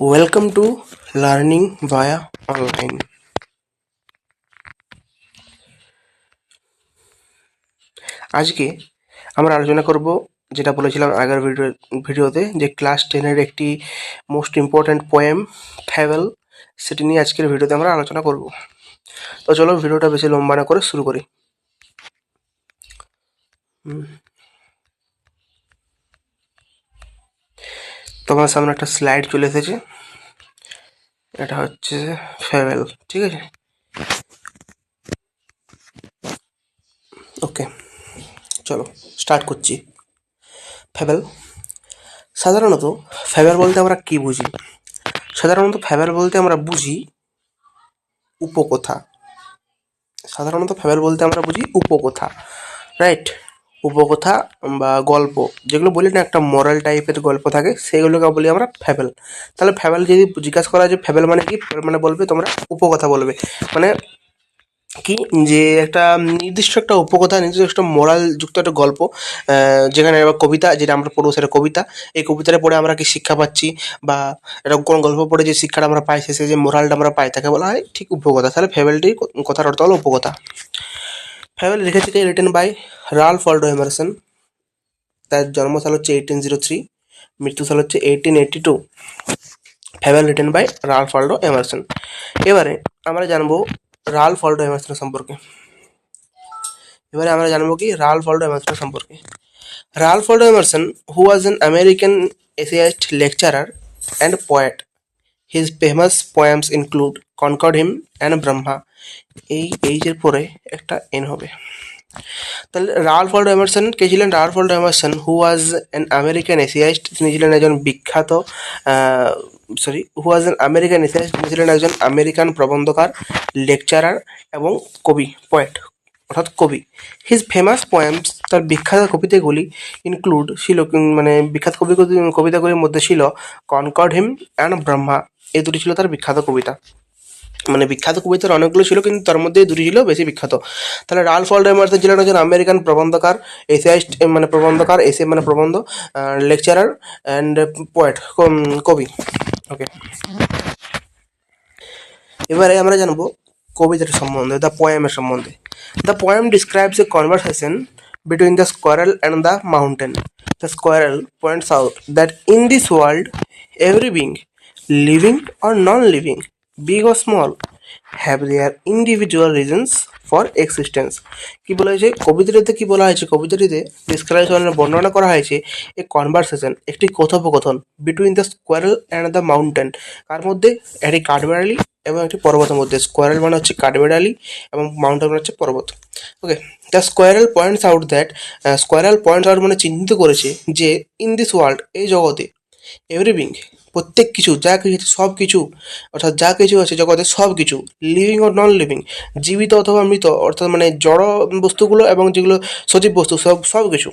Welcome to Learning via Online. আজকে আমরা আলোচনা করব, যেটা বলেছিলাম আগের ভিডিও, ভিডিওতে, যে ক্লাস টেনের একটি মোস্ট ইম্পর্ট্যান্ট পোয়েম ফ্যাভেল সেটি নিয়ে আজকের ভিডিওতে আমরা আলোচনা করব তো চলো ভিডিওটা বেশি লম্বা না করে শুরু করি হুম। তোমার সামনে একটা স্লাইড চলে এসেছে। এটা হচ্ছে ফেভেল ঠিক আছে? ওকে চলো স্টার্ট করছি। ফেভেল সাধারণত ফেভেল বলতে আমরা কি বুঝি? সাধারণত ফেভেল বলতে আমরা বুঝি উপকথা। সাধারণত ফেভেল বলতে আমরা বুঝি উপকথা রাইট উপকথা বা গল্প, যেগুলো বলি না একটা মরাল টাইপের গল্প থাকে, সেগুলোকে বলি আমরা ফ্যাবেল তাহলে ফ্যাবেল যদি জিজ্ঞাসা করা যে ফ্যাবেল মানে কি? ফ্যাবেল মানে বলবে তোমরা উপকথা বলবে। মানে কি? যে একটা নির্দিষ্ট একটা উপকথা, নির্দিষ্ট একটা মোরাল যুক্ত একটা গল্প যেখানে এবার কবিতা, যেটা আমরা পড়ব সেটা কবিতা। এই কবিতাটা পড়ে আমরা কি শিক্ষা পাচ্ছি? বা এরকম কোন গল্প পড়ে যে শিক্ষাটা আমরা পাই শেষে যে মোরালটা আমরা পাই, তাকে বলা হয় ঠিক উপকথা। তাহলে ফেবেলটি কথার অর্থ হলো উপকথা। লিখেছে কে written by Ralph Waldo Emerson তার জন্মসাল হচ্ছে এইটিন জিরো থ্রি মৃত্যু সাল হচ্ছে eighteen eighty two fable written by Ralph Waldo Emerson এবারে আমরা জানব রাল্ফ অল্ডো এমারসন সম্পর্কে। এবারে আমরা জানব কি রাল্ফ অল্ডো এমারসন সম্পর্কে। Ralph Waldo Emerson who was an American essayist lecturer and poet his famous poems include Concord hymn and Brahma এই এইচের পরে একটা এন হবে। তাহলে রাল্ফ অল্ডো এমারসন, কে ছিলেন Ralph Waldo Emerson? Who was an American essayist তিনি ছিলেন একজন বিখ্যাত sorry who was an American essayist তিনি ছিলেন একজন আমেরিকান প্রবন্ধকার লেকচারার এবং কবি পয়েট অর্থাৎ কবি। হিজ ফেমাস পোয়েমস তার বিখ্যাত কবিতাগুলি ইনক্লুড ছিল মানে বিখ্যাত কবি কবিতাগুলির মধ্যে ছিল কনকর্ড হিম অ্যান্ড ব্রহ্মা এই দুটি ছিল তার বিখ্যাত কবিতা। মানে বিখ্যাত কবিতার অনেকগুলো ছিল, কিন্তু তার মধ্যে দুটি ছিল বেশি বিখ্যাত। তাহলে রাল ওয়াল্ডো এমারসন ছিলেন একজন আমেরিকান প্রবন্ধকার এসিয়াইস্ট মানে প্রবন্ধকার এসে মানে প্রবন্ধ লেকচারার অ্যান্ড পোয়েট কবি। ওকে। এবারে আমরা জানব কবিতার সম্বন্ধে, দ্য পোয়েমের সম্বন্ধে। The poem describes a conversation between the squirrel and the mountain. The squirrel points out that in this world, every being or non living big or small have their individual reasons for existence কি বলা হয়েছে? কবিতাটিতে কি বলা হয়েছে? কবিতাটিতে ডিসক্রাইবশনের বর্ণনা করা হয়েছে এ conversation একটি কথোপকথন between the squirrel and the mountain কার মধ্যে একটি কাঠবেড়ালি এবং একটি পর্বতের মধ্যে। স্কোয়ারেল মানে হচ্ছে কাঠবেড়ালি এবং মাউন্টেন মানে হচ্ছে পর্বত। Okay the squirrel points out that squirrel points out মানে চিহ্নিত করেছে যে ইন দিস ওয়ার্ল্ড এই জগতে এভরিথিং প্রত্যেক কিছু যা কিছু আছে, সব কিছু অর্থাৎ যা কিছু আছে জগতে সব কিছু লিভিং ও নন লিভিং জীবিত অথবা মৃত অর্থাৎ মানে জড় বস্তুগুলো এবং যেগুলো সজীব বস্তু সব সব কিছু।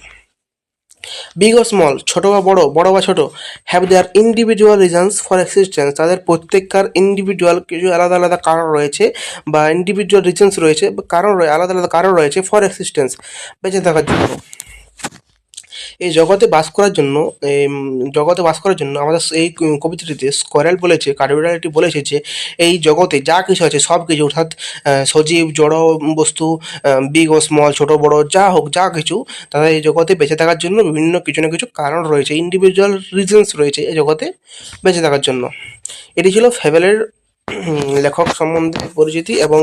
বিগ ও স্মল ছোট বা বড় বড় বা ছোট have their individual reasons for existence তাদের প্রত্যেককার ইন্ডিভিজুয়াল কিছু আলাদা আলাদা কারণ রয়েছে বা ইন্ডিভিজুয়াল রিজনস রয়েছে বা কারণ আলাদা আলাদা কারণ রয়েছে ফর এক্সিস্টেন্স বেঁচে থাকার জন্য। এই জগতে বাস করার জন্য, এই, জগতে বাস করার জন্য আমাদের এই কবিতাটিতে স্কোয়ারেল বলেছে কার্ডিওডালিটি বলেছে যে, এই জগতে যা কিছু আছে, সব কিছু, অর্থাৎ সজীব, জড়, বস্তু বিগ ও স্মল ছোট, বড়, যা হোক, যা কিছু তাদের এই জগতে বেঁচে থাকার জন্য বিভিন্ন কিছু না কিছু কারণ রয়েছে ইন্ডিভিজুয়াল রিজনস রয়েছে এই জগতে বেঁচে থাকার জন্য। এটি ছিল ফেবেলের লেখক সম্বন্ধে পরিচিতি এবং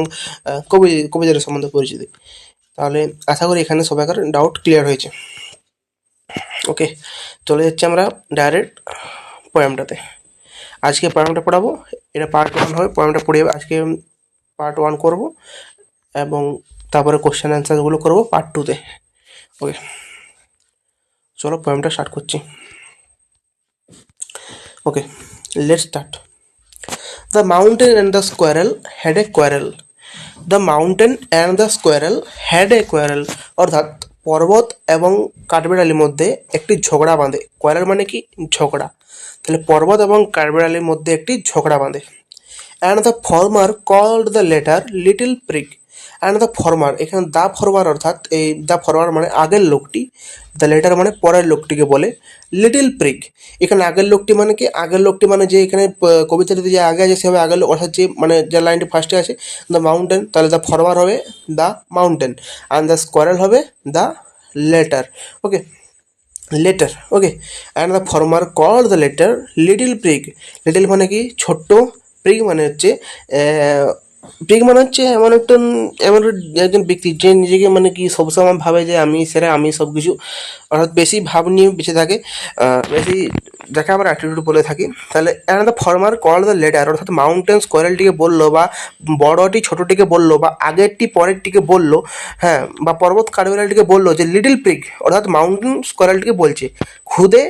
কবি, কবিতার সম্বন্ধে পরিচিতি। তাহলে আশা করি এখানে সবাইকার ডাউট ক্লিয়ার হয়েছে। ওকে চলে যাচ্ছি আমরা ডাইরেক্ট পোয়েমটাতে আজকে পোয়েমটা পড়াবো, এটা পার্ট ওয়ান হয় পোয়েমটা পড়ে আজকে পার্ট ওয়ান করব, এবং তারপরে কোশ্চেন অ্যান্সারগুলো করব পার্ট টুতে ওকে চলো পোয়েমটা স্টার্ট করছি। Okay let start the mountain and the squirrel had a quarrel the mountain and the squirrel had a quarrel অর্থাৎ পর্বত এবং কাঠবিড়ালির মধ্যে একটি ঝগড়া বাঁধে। কয়লার মানে কি? ঝগড়া। তাহলে পর্বত এবং কাঠবিড়ালির মধ্যে একটি ঝগড়া বাঁধে। And the former called the latter little prig and the former এখানে দ্য ফরমার অর্থাৎ এই দ্য ফরমার মানে আগের লোকটি দ্য লেটার মানে পরের লোকটিকে বলে লিটিল প্রিক এখানে আগের লোকটি মানে কি? আগের লোকটি মানে যে এখানে কবিতাটিতে যে আগে আছে সেভাবে আগের লোক, অর্থাৎ যে মানে যে লাইনটি ফার্স্টে আছে দ্য মাউন্টেন তাহলে দ্য ফরমার হবে the mountain and the squirrel হবে the latter okay latter okay and the former call the latter little prig little মানে কি? ছোট্ট প্রিগ মানে হচ্ছে প্রিগ মানে হচ্ছে এমন একটা এমন একজন ব্যক্তি যে নিজেকে মানে কি সবসময় ভাবে যে আমি সেরা, আমি সব কিছু অর্থাৎ বেশি ভাব নিয়ে বেঁচে থাকে বেশি যাকে আমরা অ্যাটিটিউড বলে থাকি। তাহলে and the former call the latter অর্থাৎ মাউন্টেন স্কোয়ারেলটিকে বলল বা বড়টি ছোটোটিকে বলল বা আগেরটি পরেরটিকে বলল হ্যাঁ বা পর্বত কাঠবিড়ালটিকে বলল যে লিটিল প্রিগ অর্থাৎ মাউন্টেন স্কোয়ারেলটিকে বলছে, খুদে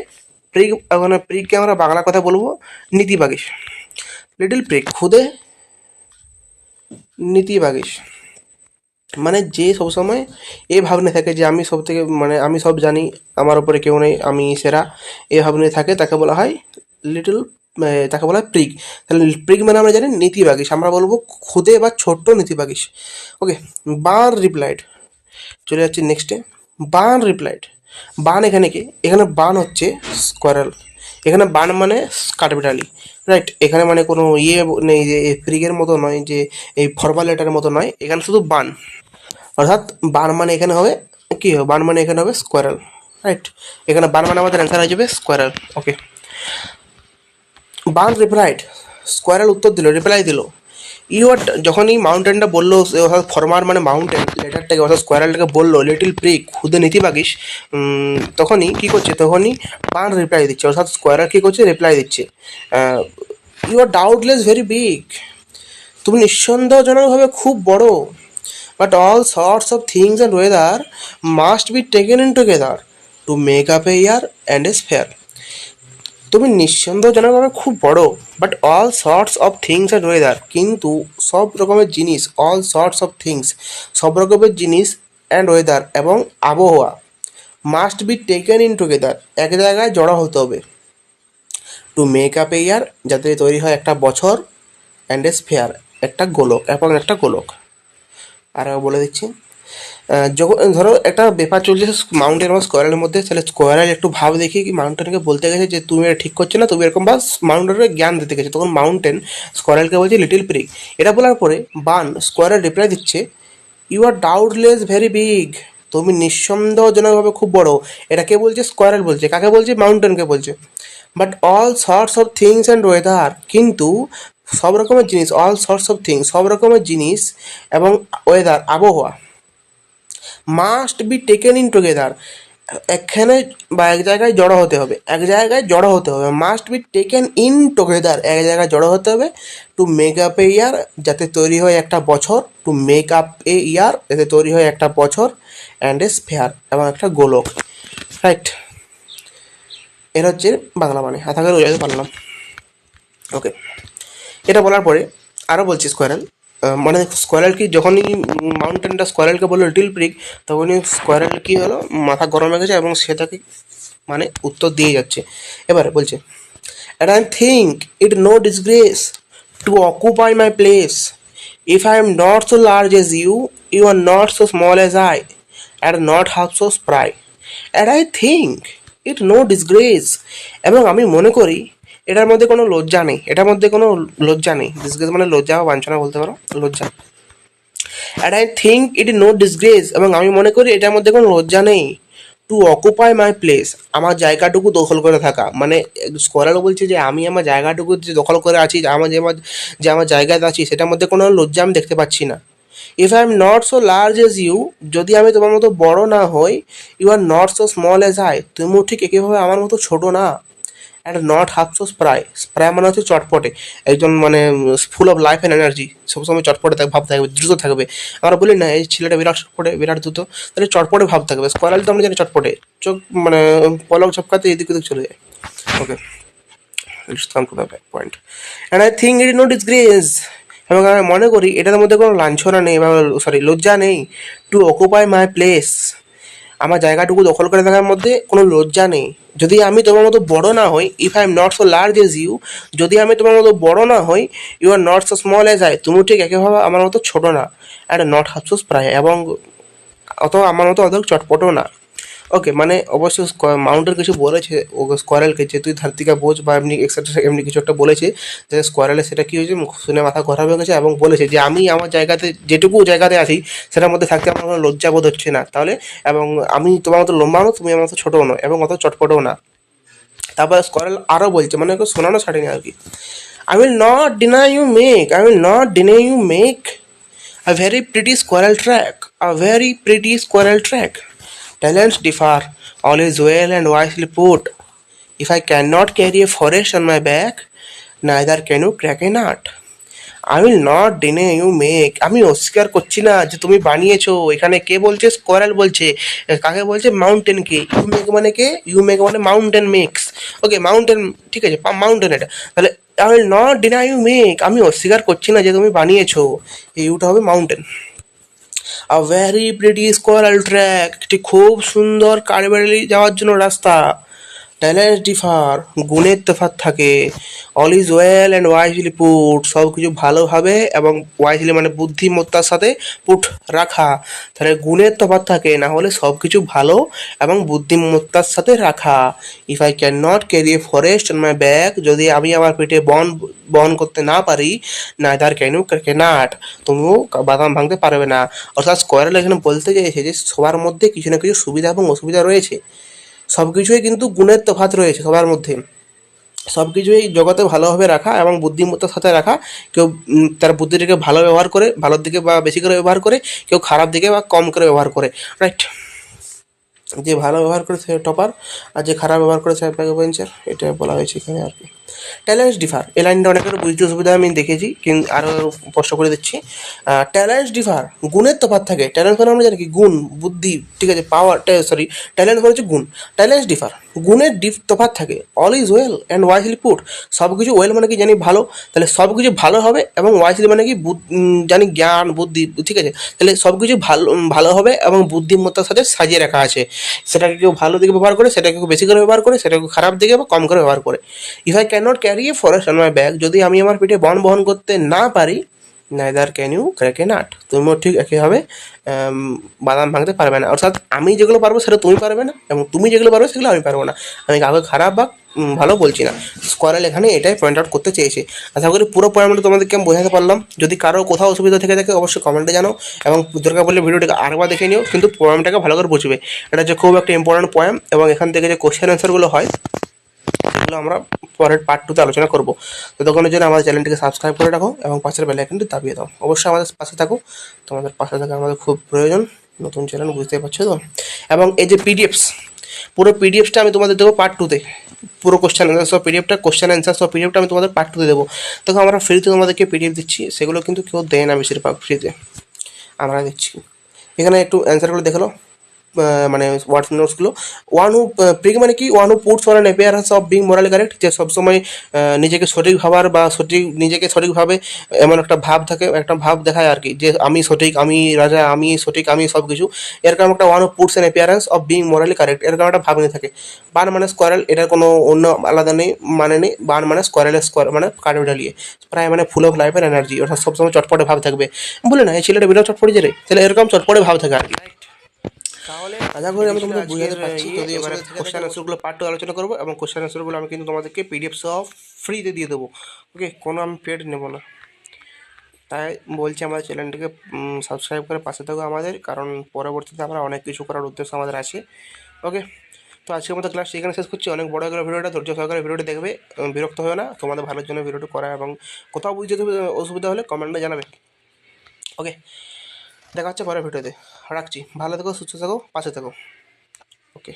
প্রিক মানে প্রিককে আমরা বাংলা কথা বলব নীতি বাগিস লিটিল প্রিগ খুদে নীতি বাগিস মানে যে সবসময় এই ভাবনে থাকে যে আমি সব থেকে মানে আমি সব জানি, আমার উপরে কেউ নেই, আমি সেরা এই ভাবনে থাকে, তাকে বলা হয় লিটল তাকে বলা হয় প্রিগ তাহলে প্রিগ মানে আমরা জানি নীতি বাগিস আমরা বলব খুদে বা ছোট্ট নীতি বাগিস ওকে বান রিপ্লাইড চলে যাচ্ছে নেক্সটে বান রিপ্লাইড বান এখানে কি? এখানে বান হচ্ছে স্কোয়ারেল এখানে বান মানে কাঠবিড়ালি। রাইট এখানে মানে কোনো ইয়ে নেই যে ফ্রিগের মতো নয় যে, এই ফর্মাল লেটারের মতো নয়, এখানে শুধু বান। অর্থাৎ বান মানে এখানে হবে কি? হবে বান মানে এখানে হবে স্কোয়ারেল রাইট এখানে বান মানে আমাদের অ্যান্সার হয়ে যাবে squirrel okay Bun replied squirrel উত্তর দিল রিপ্লাই দিল। ইউ আর যখনই মাউন্টেনটা বলল অর্থাৎ ফরমার মানে মাউন্টেন লেটারটাকে অর্থাৎ স্কোয়ারেলটাকে বলল লিটিল প্রিক খুদে নীতি বাগিস। তখনই কী করছে? তখনই পান রিপ্লাই দিচ্ছে, অর্থাৎ স্কোয়ারেল কী করছে? রিপ্লাই দিচ্ছে। You are doubtless very big তুমি নিঃসন্দেহজনকভাবে খুব বড়। But all sorts of things and weather must be taken in together to make up a year and a sphere তুমি নিঃসন্দেহজনকভাবে খুব বড় but all sorts of things and weather কিন্তু সব রকমের জিনিস অল সর্টস অফ থিংস সব রকমের জিনিস অ্যান্ড ওয়েদার এবং আবহাওয়া must be taken in together এক জায়গায় জড়ো হতে হবে। To make up a year যাতে তৈরি হয় একটা বছর অ্যান্ড এ স্ফেয়ার একটা গোলক এবং একটা গোলক। আর বলে দিচ্ছি যখন, ধরো, একটা ব্যাপার চলছে মাউন্টেন বা স্কোয়ারের মধ্যে, তাহলে স্কোয়ারের একটু ভাব দেখি কি মাউন্টেনকে বলতে গেছে যে তুমি এটা ঠিক করছ না, তুমি এরকম বা মাউন্টেনের জ্ঞান দিতে গেছে। তখন মাউন্টেন স্কোয়ারেলকে বলছে লিটিল প্রিক এটা বলার পরে বান স্কোয়ারের রিপ্লাই দিচ্ছে you are doubtless very big তুমি নিঃসন্দেহজনকভাবে খুব বড়। এটা কে বলছে? স্কোয়ারেল বলছে। কাকে বলছে? মাউন্টেনকে বলছে। But all sorts of things and weather কিন্তু সব রকমের জিনিস অল সর্টস অফ থিংস সব রকমের জিনিস এবং ওয়েদার আবহাওয়া। Must be taken in together এখানে বা এক জায়গায় জড়ো হতে হবে। এক জায়গায় জড়ো হতে হবে। Must be taken in together এক জায়গায় জড়ো হতে হবে। To make up a year যাতে তৈরি হয় একটা বছর। To make up a year যাতে তৈরি হয় একটা বছর। অ্যান্ড এ স্পেয়ার এবং একটা গোলক। রাইট এর হচ্ছে বাংলা মানে। করি বোঝাতে পারলাম। ওকে এটা বলার পরে আরও বলছি স্কোয়ারেল মানে স্কোয়ারেল কি, যখনই মাউন্টেনটা স্কোয়ারেলকে বলল লিটিল প্রিক তখনই স্কোয়ারেল কি হলো, মাথা গরম হয়ে গেছে এবং সে তাকে মানে উত্তর দিয়ে যাচ্ছে। এবারে বলছে and I think it no disgrace to occupy my place if I am not so large as you you are not so small as I and not half so spry and I think it no disgrace এবং আমি মনে করি এটার মধ্যে কোনো লজ্জা নেই। এটার মধ্যে কোনো লজ্জা নেই। ডিসগ্রেস মানে লজ্জা বা বাঞ্ছনা বলতে পারো, লজ্জা। And I think it no disgrace এবং আমি মনে করি এটার মধ্যে কোনো লজ্জা নেই। টু অকুপাই মাই প্লেস আমার জায়গাটুকু দখল করে থাকা। মানে স্কলার বলছে যে, আমি আমার জায়গাটুকু যে দখল করে আছি আমার যে আমার যে আমার জায়গায় আছি, সেটার মধ্যে কোনো লজ্জা আমি দেখতে পাচ্ছি না। If I am not so large as you যদি আমি তোমার মতো বড় না হই you are not so small as I তুমিও ঠিক একইভাবে আমার মতো ছোট না। And not half so spry spry মানে হচ্ছে চটপটে। একজন মানে full of life and energy সবসময় চটপটে থাকবে, ভাব থাকবে, দ্রুত থাকবে। আমরা বলি না, এই ছেলেটা বিরাট চটপটে, বিরাট দ্রুত। তাহলে চটপটে ভাব থাকবে। স্কোয়ারাল তো আমরা জানি চটপটে। চোখ মানে পলক ঝপকাতে এদিক ওদিক চলে যায়। Okay point and I think it no disgrace এবং আমি মনে করি, এটার মধ্যে কোনো লাঞ্ছনা নেই বা সরি লজ্জা নেই। টু অকুপাই মাই প্লেস আমার জায়গাটুকু দখল করে থাকার মধ্যে কোনো লজ্জা নেই। যদি আমি তোমার মতো বড় না হই if I am not so large as you যদি আমি তোমার মতো বড় না হই you are not so small as I তুমি ঠিক একেভাবে আমার মতো ছোট না অ্যান্ড নট হাফ সো প্রায় এবং অত আমার মতো অত চটপটও না। ওকে মানে অবশ্য মাউন্টের কিছু বলেছে ও স্কোয়ারেলকে যে তুই ধার্তিকা বোঝ বা এমনি এক্সেট্রা এমনি কিছু একটা বলেছে যে স্কোয়ারেলে সেটা কি হয়েছে শুনে মাথা খারাপ হয়ে গেছে এবং বলেছে যে আমি আমার জায়গাতে যেটুকু জায়গাতে আছি সেটার মধ্যে থাকতে আমার কোনো লজ্জা বোধ হচ্ছে না। তাহলে এবং আমি তোমার মতো লম্বা নও তুমি আমার মতো ছোটও নয় এবং অত চটপটও না। তারপর স্কোয়ারেল আরও বলছে মানে ওকে শোনানো ছাড়েনি আর কি। I will not deny you make I will not deny you make a very pretty squirrel track, a very pretty squirrel track. Talents differ, all is well and wisely put. If I cannot carry a forest on my back, neither can you crack a nut. I will not deny you make. আমি অস্বীকার করছি না যে তুমি বানিয়েছো। এখানে কে বলছে? Squirrel বলছে। কাকে বলছে? Mountain K. ইউ মেক মানে কে? ইউ মেক মানে মাউন্টেন মেক্স ওকে মাউন্টেন ঠিক আছে মাউন্টেন এটা। তাহলে I will not deny you make আমি অস্বীকার করছি না যে তুমি বানিয়েছো। এই ইউটা হবে mountain a very pretty squirrel track একটি খুব সুন্দর কাঠবেড়ালি যাওয়ার জন্য রাস্তা। ট্যালেন্ট ডিফার, গুণের তফাৎ থাকে all is well and wisely put সব কিছু ভালোভাবে এবং ওয়াইজলি মানে বুদ্ধিমত্তার সাথে পুট রাখা। তাহলে গুণের তফাৎ থাকে, না হলে সব কিছু ভালো এবং বুদ্ধিমত্তার সাথে রাখা। If I cannot carry a forest on my back যদি আমি আমার পেটে বন বহন করতে না পারি নাইদার ক্যান ইউ ক্যানাট তুমিও বাদাম ভাঙতে পারবে না। অর্থাৎ স্কোয়ারেল এখানে বলতে চাইছে যে, সবার মধ্যে কিছু না কিছু সুবিধা এবং অসুবিধা রয়েছে। সব কিছুই কিন্তু গুণের তফাত রয়েছে সবার মধ্যে। সব কিছুই জগতে ভালোভাবে রাখা এবং বুদ্ধিমত্তার সাথে রাখা, কেউ তার বুদ্ধিটাকে ভালো ব্যবহার করে, ভালোর দিকে বা বেশি করে ব্যবহার করে, কেউ খারাপ দিকে বা কম করে ব্যবহার করে। রাইট যে ভালো ব্যবহার করে সে টপার, আর যে খারাপ ব্যবহার করে সে ব্যাক বেঞ্চার এটা বলা হয়েছে এখানে আর কি। ট্যালেন্টস ডিফার এই লাইনটা অনেকের বুঝতে অসুবিধা আমি দেখেছি, কিন্তু আরও স্পষ্ট করে দিচ্ছি। ট্যালেন্টস ডিফার গুণের তফাৎ থাকে। ট্যালেন্ট মানে আমরা জানি কি? গুণ, বুদ্ধি, ঠিক আছে? পাওয়ার সরি ট্যালেন্ট মানে হচ্ছে গুণ। ট্যালেন্টস ডিফার গুণের ডিফ তফাৎ থাকে। All is well and wisely put সব কিছু ওয়েল মানে কি জানি ভালো? তাহলে সব কিছু ভালো হবে এবং ওয়াইজলি মানে কি? জানি জ্ঞান, বুদ্ধি, ঠিক আছে? তাহলে সব কিছু ভালো ভালো হবে এবং বুদ্ধিমত্তার সাথে সাজিয়ে রাখা আছে। সেটাকে কেউ ভালো দিকে ব্যবহার করে, সেটাকে কেউ বেশি করে ব্যবহার করে, সেটাকে খারাপ দিকে বা কম করে ব্যবহার করে। If I cannot carry a forest on my back যদি আমি আমার পিঠে বন বহন করতে না পারি neither can you crack a nut তুমিও ঠিক একইভাবে বাদাম ভাঙতে পারবে না। অর্থাৎ আমি যেগুলো পারব সেটা তুমি পারবে না, এবং তুমি যেগুলো পারবে সেগুলো আমি পারব না। আমি কাউকে খারাপ বা ভালো বলছি না। স্কোয়ারেল এখানে এটাই পয়েন্ট আউট করতে চেয়েছে। আশা করি পুরো পয়েন্টটা তোমাদেরকে আমি বোঝাতে পারলাম। যদি কারও কোথাও অসুবিধা থেকে থাকে অবশ্যই কমেন্টে জানাও, এবং দরকার বললে ভিডিওটাকে আরেকবার দেখে নিও, কিন্তু পোয়েমটাকে ভালো করে বুঝবে। এটা হচ্ছে খুব একটা ইম্পর্টেন্ট পোয়েম এবং এখান থেকে যে কোশ্চেন অ্যান্সারগুলো হয় সেগুলো আমরা পরের পার্ট টুতে আলোচনা করব। তো ততক্ষণের জন্য আমাদের চ্যানেলটিকে সাবস্ক্রাইব করে রাখো এবং পাশের বেল আইকনটি দাবিয়ে দাও। অবশ্যই আমাদের পাশে থাকো। তোমাদের পাশে থাকা আমাদের খুব প্রয়োজন। নতুন চ্যানেল বুঝতেই পারছ তো? এবং এই যে পিডিএফস পুরো পিডিএফটা আমি তোমাদের দেবো পার্ট টুতে পুরো কোশ্চেন অ্যান্সার সব পিডিএফটা কোশ্চেন অ্যান্সার সব পিডিএফটা আমি তোমাদের পার্ট টুতে দেবো। তখন আমরা ফ্রিতে তোমাদেরকে পিডিএফ দিচ্ছি। সেগুলো কিন্তু কেউ দেয় না বেশিরভাগ ফ্রিতে আমরা দিচ্ছি। এখানে একটু অ্যান্সারগুলো দেখে নাও। আহ, মানে ওয়ার্ড নোটসগুলো ওয়ান হু প্রিক মানে কি? One who puts on appearance of being morally correct যে সবসময় নিজেকে সঠিক ভাবার বা সঠিক, নিজেকে সঠিকভাবে এমন একটা ভাব থাকে, একটা ভাব দেখায় আর কি, যে আমি সঠিক, আমি রাজা, আমি সঠিক, আমি সব কিছু এরকম একটা one who puts an appearance of being morally correct এরকম একটা ভাব নিয়ে থাকে। বান মানে স্কোয়ারেল এটার কোনো অন্য আলাদা নেই মানে নেই। বান মানে স্কোয়ারেলের স্কোয়ার মানে কাঠে ঢালিয়ে প্রায় মানে ফুল অফ লাইফের এনার্জি ওটা সবসময় চটপটে ভাব থাকবে। বলে না, এই ছেলেটা বিরাট চটপটে যে রে? তাহলে এরকম চটপটে ভাব থাকে আর কি। তাহলে আশা করি আমি তোমাদের বুঝাতে পারছি। যদি এবারে কোশ্চেন আনসারগুলো পার্ট টু আলোচনা করব এবং কোশ্চেন আনসারগুলো আমি কিন্তু তোমাদেরকে পিডিএফ সহ ফ্রিতে দিয়ে দেবো। ওকে কোনো আমি পেড নেব না। তাই বলছি আমাদের চ্যানেলটিকে সাবস্ক্রাইব করে পাশে থাকো আমাদের কারণ পরবর্তীতে আমরা অনেক কিছু করার উদ্দেশ্য আমাদের আছে। ওকে তো আজকের মতো ক্লাস এখানে শেষ করছি। অনেক বড় গেল ভিডিওটা ধৈর্য সহকারে ভিডিওটি দেখবে বিরক্ত হবে না। তোমাদের ভালোর জন্য ভিডিওটি করা এবং কোথাও বুঝতে অসুবিধা হলে কমেন্টে জানাবে। ওকে দেখা হচ্ছে পরের ভিডিওতে। রাখছি। ভালো থেকো সুস্থ থাকো পাশে থাকো। ওকে